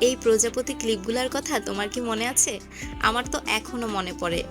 এই প্রজাপতি ক্লিপগুলোর কথা তোমার কি মনে আছে? আমার তো এখনও মনে পড়ে।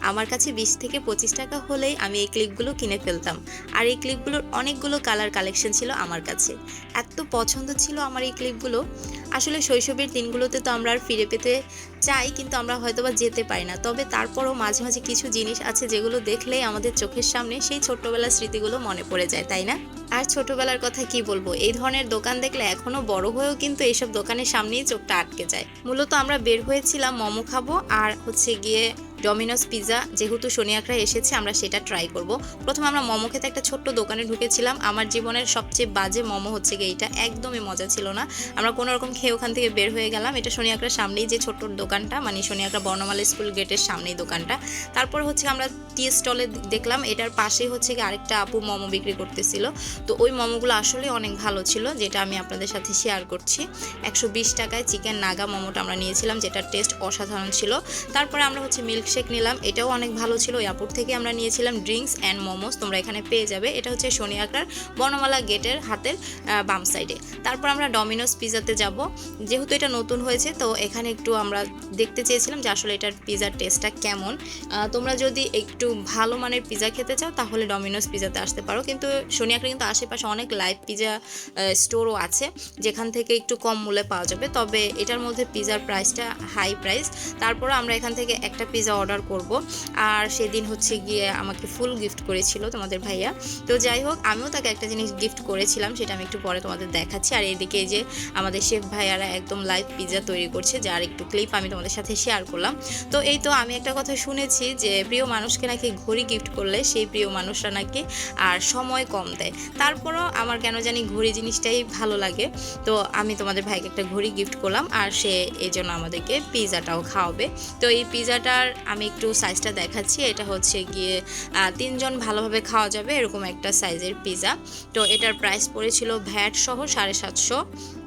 আমার কাছে বিশ থেকে পঁচিশ টাকা হলেই আমি এই ক্লিপগুলো কিনে ফেলতাম। আর এই ক্লিপগুলোর অনেকগুলো কালার কালেকশন ছিল আমার কাছে। এত পছন্দ ছিল আমার এই ক্লিপগুলো। আসলে শৈশবের দিনগুলোতে তো আমরা আর ফিরে পেতে চাই, কিন্তু আমরা হয়তো বা যেতে পারি না। তবে তারপরও মাঝে মাঝে কিছু জিনিস আছে যেগুলো দেখলেই আমাদের চোখের সামনে সেই ছোট্টবেলার স্মৃতিগুলো মনে পড়ে যায়, তাই না? আর ছোটবেলার কথা কি বলব? এই ধরনের দোকান দেখলে এখনও বড় হয়েও কিন্তু এইসব দোকানের সামনেই চোখটা আটকে যায়। মূলত আমরা বের হয়েছিলাম, মোমো খাব, আর হচ্ছে গিয়ে ডমিনোস পিৎজা যেহেতু শনিয়াকরা এসেছে, আমরা সেটা ট্রাই করব। প্রথমে আমরা মোমো খেতে একটা ছোট্ট দোকানে ঢুকেছিলাম। আমার জীবনের সবচেয়ে বাজে মোমো হচ্ছে গিয়ে এইটা একদমই মজা ছিল না। আমরা কোনো রকম খেয়ে ওখান থেকে বের হয়ে গেলাম। এটা শনিয়াকড়ার সামনেই যে ছোট্ট দোকানটা মানে শনিয়াকড়া বর্ণমালা স্কুল গেটের সামনেই দোকানটা। তারপর হচ্ছে আমরা টি স্টলে দেখলাম, এটার পাশেই হচ্ছে গিয়ে আরেকটা আপু মোমো বিক্রি করতেছিল। তো ওই মোমোগুলো আসলে অনেক ভালো ছিল, যেটা আমি আপনাদের সাথে শেয়ার করছি। একশো বিশ টাকায় চিকেন নাগা মোমোটা আমরা নিয়েছিলাম, যেটার টেস্ট অসাধারণ ছিল। তারপরে আমরা হচ্ছে মিল্কশেক নিলাম, এটাও অনেক ভালো ছিল। এয়ারপোর্ট থেকে আমরা নিয়েছিলাম ড্রিঙ্কস অ্যান্ড মোমোস তোমরা এখানে পেয়ে যাবে। এটা হচ্ছে শনি আঁকড়ার বনমালা গেটের হাতের বাম সাইডে তারপর আমরা ডমিনোস পিজাতে যাব। যেহেতু এটা নতুন হয়েছে, তো এখানে একটু আমরা দেখতে চেয়েছিলাম যে আসলে এটার পিজার টেস্টটা কেমন। তোমরা যদি একটু ভালো মানের পিজা খেতে চাও, তাহলে ডমিনোস পিজাতে আসতে পারো। কিন্তু শনিয়াকড়া কিন্তু আশেপাশে অনেক লাইভ পিজা স্টোরও আছে, যেখান থেকে একটু কম মূল্যে পাওয়া যাবে। তবে এটার মধ্যে পিজার প্রাইসটা হাই প্রাইস তারপর আমরা এখান থেকে একটা পিজা অর্ডার করব। আর সেদিন হচ্ছে গিয়ে আমাকে ফুল গিফট করেছিল তোমাদের ভাইয়া। তো যাই হোক, আমিও তাকে একটা জিনিস গিফট করেছিলাম, সেটা আমি একটু পরে তোমাদের দেখাচ্ছি। আর এদিকে যে আমাদের শেফ ভাইয়ারা একদম লাইভ পিজা তৈরি করছে, যার একটু ক্লিপ আমি তোমাদের সাথে শেয়ার করলাম। তো এই তো আমি একটা কথা শুনেছি যে প্রিয় মানুষকে নাকি ঘড়ি গিফট করলে সেই প্রিয় মানুষরা নাকি আর সময় কম দেয়। তারপরও আমার কেন জানি ঘড়ি জিনিসটাই ভালো লাগে। তো আমি তোমাদের ভাইকে একটা ঘড়ি গিফট করলাম, আর সে এই জন্য আমাদেরকে পিৎজাটাও খাওয়াবে। তো এই পিৎজাটার আমি একটু সাইজটা দেখাচ্ছি। এটা হচ্ছে গিয়ে তিনজন ভালোভাবে খাওয়া যাবে এরকম একটা সাইজের পিজা তো এটার প্রাইস পড়েছিল ভ্যাট সহ সাড়ে সাতশো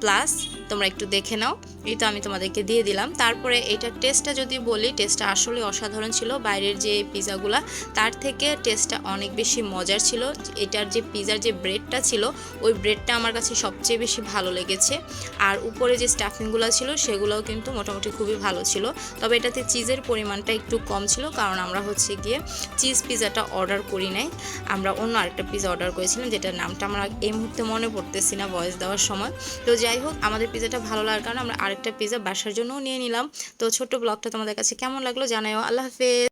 প্লাস তোমরা একটু দেখে নাও। এই তো আমি তোমাদেরকে দিয়ে দিলাম। তারপরে এটার টেস্টটা যদি বলি, টেস্টটা আসলে অসাধারণ ছিল। বাইরের যে পিৎজাগুলা তার থেকে টেস্টটা অনেক বেশি মজার ছিল। এটার যে পিৎজার যে ব্রেডটা ছিল, ওই ব্রেডটা আমার কাছে সবচেয়ে বেশি ভালো লেগেছে। আর উপরে যে স্টাফিংগুলো ছিল, সেগুলোও কিন্তু মোটামুটি খুবই ভালো ছিল। তবে এটাতে চিজের পরিমাণটা একটু কম ছিল, কারণ আমরা হচ্ছে গিয়ে চিজ পিজাটা অর্ডার করি নাই। আমরা অন্য আরেকটা পিৎজা অর্ডার করেছিলাম, যেটার নামটা আমরা এই মুহূর্তে মনে পড়তেছি না ভয়েস দেওয়ার সময়। তো যাই হোক, আমাদের পিৎজাটা ভালো লাগার কারণে আমরা আরেকটা পিজা বাসার জন্যও নিয়ে নিলাম। তো ছোট্ট ব্লগটা তোমাদের কাছে কেমন লাগল জানাও আল্লাহ হাফেজ।